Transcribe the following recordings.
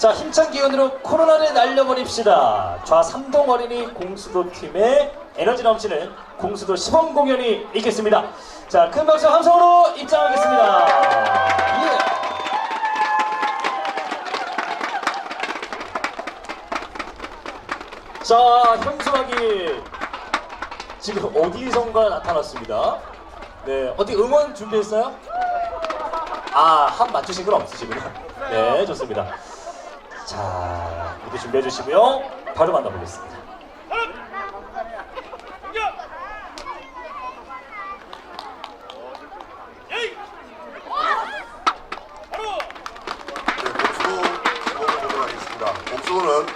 자, 힘찬 기운으로 코로나를 날려버립시다. 좌 삼동 어린이 공수도 팀의 에너지 넘치는 공수도 시범 공연이 있겠습니다. 자, 큰 박수 함성으로 입장하겠습니다. 예. 자, 현수막이 지금 어디선가 나타났습니다. 네, 어디 응원 준비했어요? 아, 한 맞추신 건 없으시구나. 네, 좋습니다. 자, 무대 준비해 주시고요. 바로 만나보겠습니다. 복수는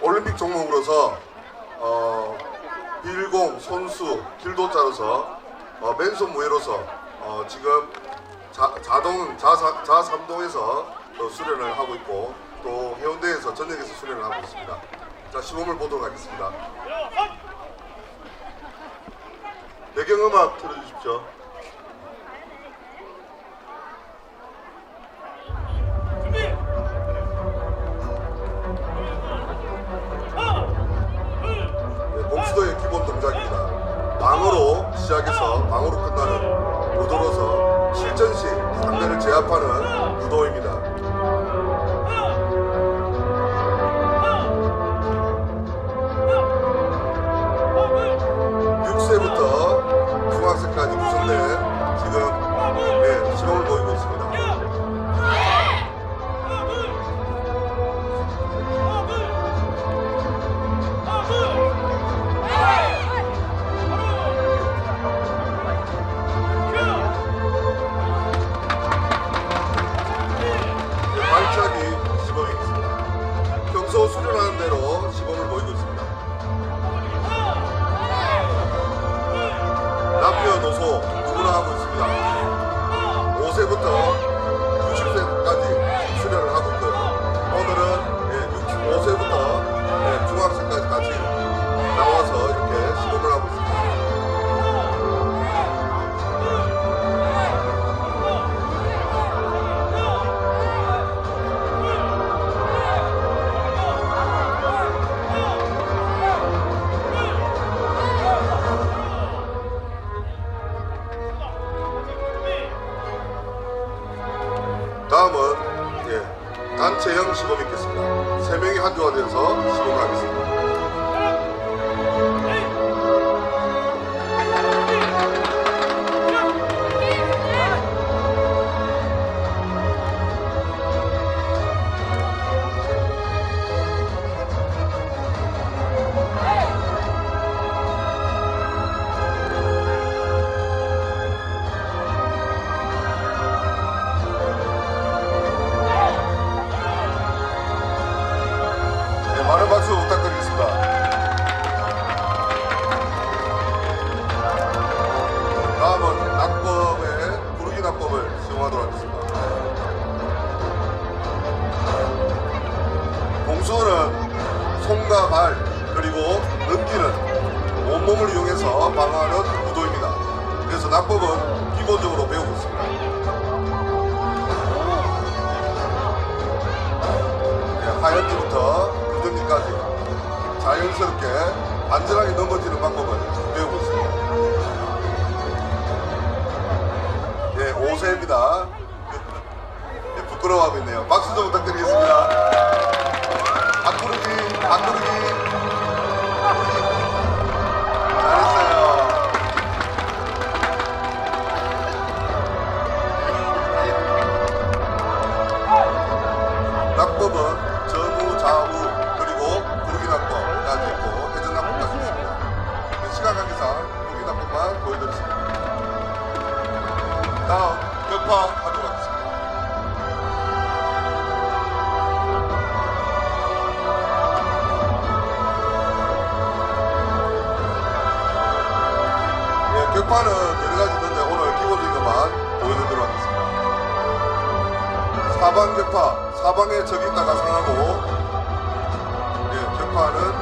올림픽 종목으로서 어, 빌공, 손수, 길도 자로서 어, 맨손 무예로서 어, 지금 자, 자동 자삼동에서 또 수련을 하고 있고 또 해운대에서 전역에서 수련을 하고 있습니다. 자 시범을 보도록 하겠습니다. 배경음악 틀어주십시오. 네, 복수도의 기본 동작입니다. 방어로 시작해서 방어로 끝나는 무도로서 실전 시 상대를 제압하는 무도입니다. 단체형 시범이 있겠습니다. 세 명이 한 조가 되어서 시범을 하겠습니다. 시험하도록 하겠습니다. 공수는 손과 발 그리고 넘기는 온몸을 이용해서 방어하는 구도입니다. 그래서 낙법은 기본적으로 배우고 있습니다. 네, 하얀지부터 구정지까지 자연스럽게 안전하게 넘어지는 방법을 배우고 있습니다. 예, 5세입니다. 예, 부끄러워하고 있네요. 박수 좀 부탁드리겠습니다. 격파 하도록 하겠습니다. 예, 격파는 여러 가지 있는데 오늘 기본적인 것만 보여드리도록 하겠습니다. 사방 격파, 사방에 적이 있다가 상하고 예, 격파는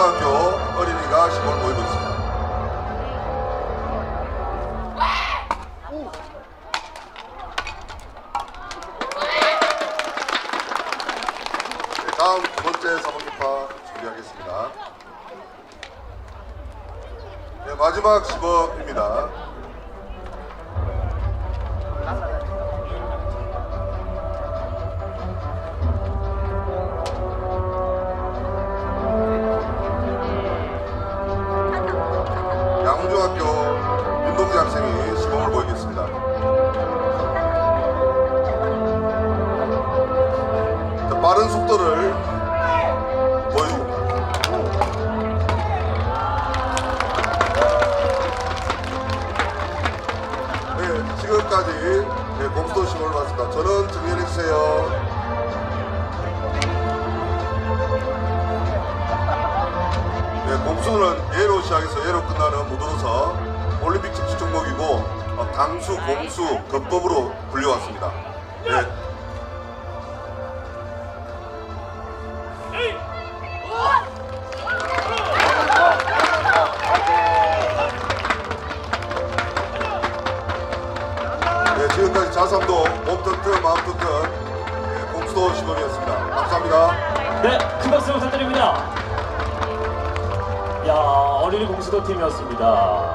초등학교 어린이가 시범을 보이고 있습니다. 네, 다음 두 번째 사범격파 준비하겠습니다. 네, 마지막 시범입니다. 빠른 속도를 보여줍니다. 네, 지금까지 네, 곰스도 시범을 봤습니다. 저는 정리해주세요. 네, 곰수는 예로 시작해서 예로 끝나는 무도로서 올림픽 직시 종목이고 어, 강수, 곰수, 겉법으로 불려왔습니다. 네. 지금까지 자삼도 몸 튼튼 마음 튼튼 네, 곰수도 시범이었습니다. 감사합니다. 네, 큰 박수 부탁드립니다. 야, 어린이 공수도 팀이었습니다.